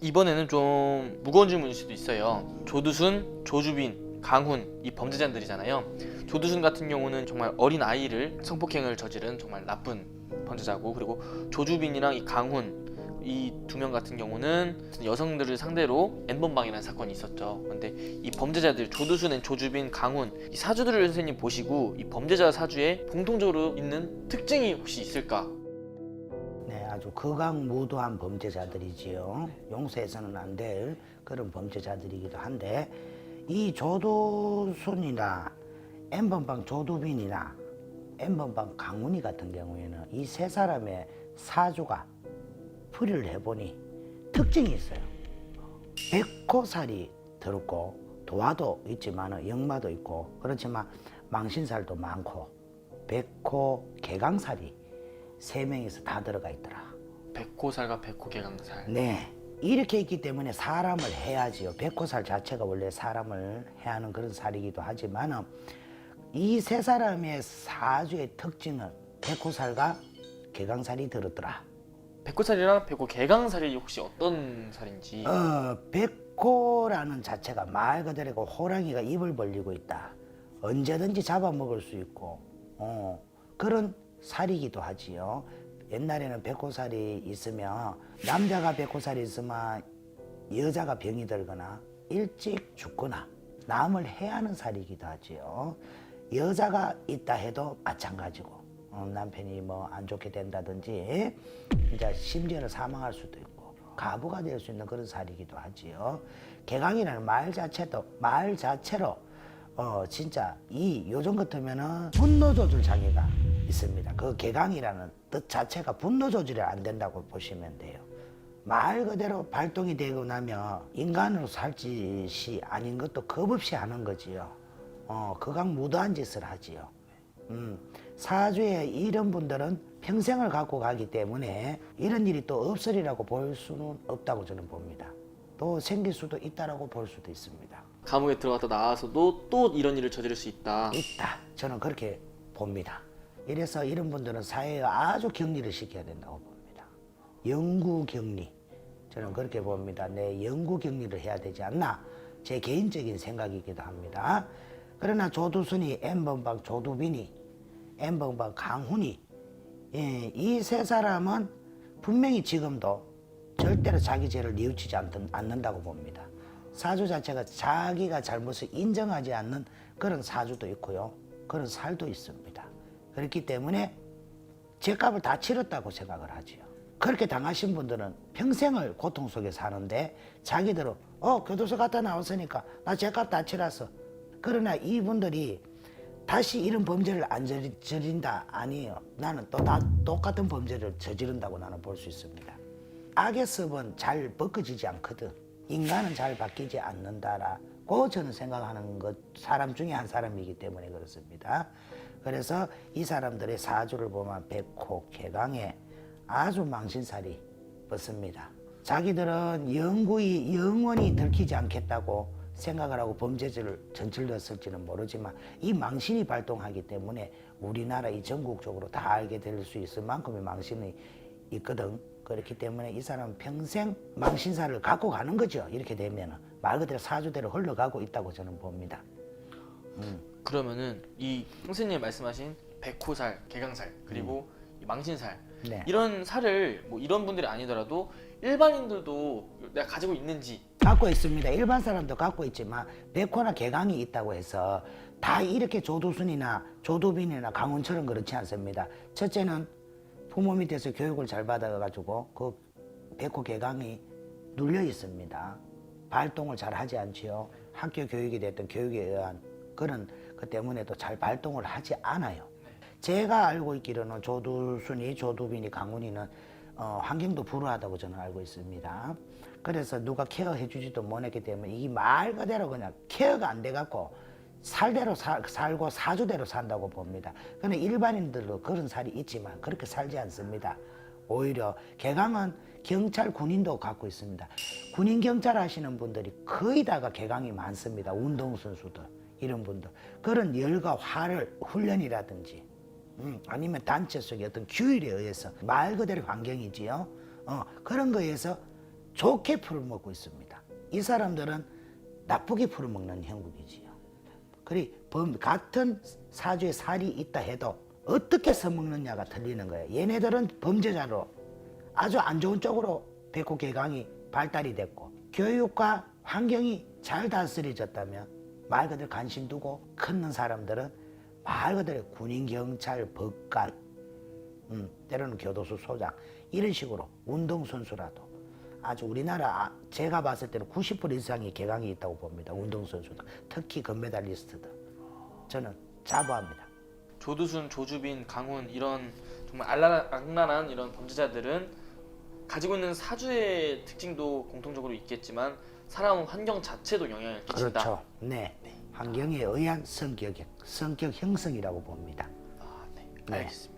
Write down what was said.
이번에는 좀 무거운 질문일 수도 있어요. 조두순, 조주빈, 강훈 이 범죄자들이잖아요. 조두순 같은 경우는 정말 어린 아이를 성폭행을 저지른 정말 나쁜 범죄자고 그리고 조주빈이랑 이 강훈 이 두 명 같은 경우는 여성들을 상대로 N번방이라는 사건이 있었죠. 근데 이 범죄자들 조두순, 조주빈, 강훈 이 사주들을 선생님 보시고 이 범죄자 사주에 공통적으로 있는 특징이 혹시 있을까? 네, 아주 극악무도한 범죄자들이지요. 용서해서는 안 될 그런 범죄자들이기도 한데 이 조도순이나 N번방 조두빈이나 N번방 강훈이 같은 경우에는 이 세 사람의 사주가 풀이를 해보니 특징이 있어요. 백호살이 들었고 도화도 있지만 역마도 있고 그렇지만 망신살도 많고 백호 개강살이 세 명이서 다 들어가 있더라. 백호살과 백호개강살. 네. 이렇게 있기 때문에 사람을 해야지요. 백호살 자체가 원래 사람을 해하는 그런 살이기도 하지만 이 세 사람의 사주의 특징은 백호살과 개강살이 들었더라. 백호살이랑 백호 개강살이 혹시 어떤 살인지 어, 백호라는 자체가 말 그대로 그 호랑이가 입을 벌리고 있다. 언제든지 잡아먹을 수 있고, 어, 그런 살이기도 하지요. 옛날에는 백호살이 있으면, 남자가 백호살이 있으면 여자가 병이 들거나 일찍 죽거나 남을 해하는 살이기도 하지요. 여자가 있다 해도 마찬가지고, 어, 남편이 뭐 안 좋게 된다든지, 이제 심지어는 사망할 수도 있고, 가부가 될 수 있는 그런 살이기도 하지요. 개강이라는 말 자체도 말 자체로 어 진짜 이 요즘 같으면은 분노 조절 장애가 있습니다. 그 개강이라는 뜻 자체가 분노 조절이 안 된다고 보시면 돼요. 말 그대로 발동이 되고 나면 인간으로 살 짓이 아닌 것도 겁없이 하는 거지요. 어, 극악무도한 짓을 하지요. 음, 사주에 이런 분들은 평생을 갖고 가기 때문에 이런 일이 또 없으리라고 볼 수는 없다고 저는 봅니다. 또 생길 수도 있다라고 볼 수도 있습니다. 감옥에 들어갔다 나와서도 또 이런 일을 저지를 수 있다. 있다. 저는 그렇게 봅니다. 이래서 이런 분들은 사회에 아주 격리를 시켜야 된다고 봅니다. 영구 격리. 저는 그렇게 봅니다. 내 영구 격리를 해야 되지 않나. 제 개인적인 생각이기도 합니다. 그러나 조두순이, N번방 조두빈이, N번방 강훈이, 예, 이세 사람은 분명히 지금도 절대로 자기 죄를 뉘우치지 않던, 않는다고 봅니다. 사주 자체가 자기가 잘못을 인정하지 않는 그런 사주도 있고요. 그런 살도 있습니다. 그렇기 때문에 죄값을 다 치렀다고 생각을 하지요. 그렇게 당하신 분들은 평생을 고통 속에 사는데 자기들은 어 교도소 갔다 나왔으니까 나 죄값 다 치렀어. 그러나 이분들이 다시 이런 범죄를 안 저지른다 아니에요. 나는 또 다 똑같은 범죄를 저지른다고 나는 볼 수 있습니다. 악의 습은 잘 벗겨지지 않거든. 인간은 잘 바뀌지 않는다라고 저는 생각하는 것 사람 중에 한 사람이기 때문에 그렇습니다. 그래서 이 사람들의 사주를 보면 백호, 개강에 아주 망신살이 뻗습니다. 자기들은 영구히 영원히 들키지 않겠다고 생각을 하고 범죄를 저질렀을지는 모르지만 이 망신이 발동하기 때문에 우리나라 이 전국적으로 다 알게 될 수 있을 만큼의 망신이 있거든. 그렇기 때문에 이 사람은 평생 망신살을 갖고 가는 거죠. 이렇게 되면 말 그대로 사주대로 흘러가고 있다고 저는 봅니다. 그러면은 이 선생님 말씀하신 백호살, 개강살 그리고 이 망신살 네. 이런 살을 뭐 이런 분들이 아니더라도 일반인들도 내가 가지고 있는지 갖고 있습니다. 일반 사람도 갖고 있지만 백호나 개강이 있다고 해서 다 이렇게 조두순이나 조두빈이나 강훈처럼 그렇지 않습니다. 첫째는 부모 밑에서 교육을 잘 받아가지고 그 백호 개강이 눌려 있습니다. 발동을 잘 하지 않지요. 학교 교육이 됐든 교육에 의한 그런 그 때문에도 잘 발동을 하지 않아요. 제가 알고 있기로는 조두순이, 조두빈이, 강훈이는 어, 환경도 불우하다고 저는 알고 있습니다. 그래서 누가 케어해 주지도 못했기 때문에 이말 그대로 그냥 케어가 안 돼갖고 살대로 사- 살고 사주대로 산다고 봅니다. 그런데 일반인들도 그런 살이 있지만 그렇게 살지 않습니다. 오히려 개강은 경찰 군인도 갖고 있습니다. 군인 경찰 하시는 분들이 거의 다가 개강이 많습니다. 운동선수들 이런 분들 그런 열과 화를 훈련이라든지 음, 아니면 단체 속의 어떤 규율에 의해서 말 그대로 환경이지요. 어, 그런 거에서 좋게 풀어먹고 있습니다. 이 사람들은 나쁘게 풀어먹는 형국이지요. 그리 범, 같은 사주에 살이 있다 해도 어떻게 써먹느냐가 틀리는 거예요. 얘네들은 범죄자로 아주 안 좋은 쪽으로 백호 개강이 발달이 됐고 교육과 환경이 잘 다스려졌다면 말 그대로 관심 두고 크는 사람들은 말 그대로 군인, 경찰, 법관, 음, 때로는 교도소 소장 이런 식으로 운동선수라도 아주 우리나라 아- 제가 봤을 때는 90% 이상의 개강이 있다고 봅니다. 운동선수들 특히 금메달리스트들 저는 자부합니다. 조두순, 조주빈, 강훈 이런 정말 알라- 악랄한 이런 범죄자들은 가지고 있는 사주의 특징도 공통적으로 있겠지만 살아온 환경 자체도 영향을 끼친다. 그렇죠. 네. 환경에 의한 성격 성격 형성이라고 봅니다. 아, 네. 네. 알겠습니다.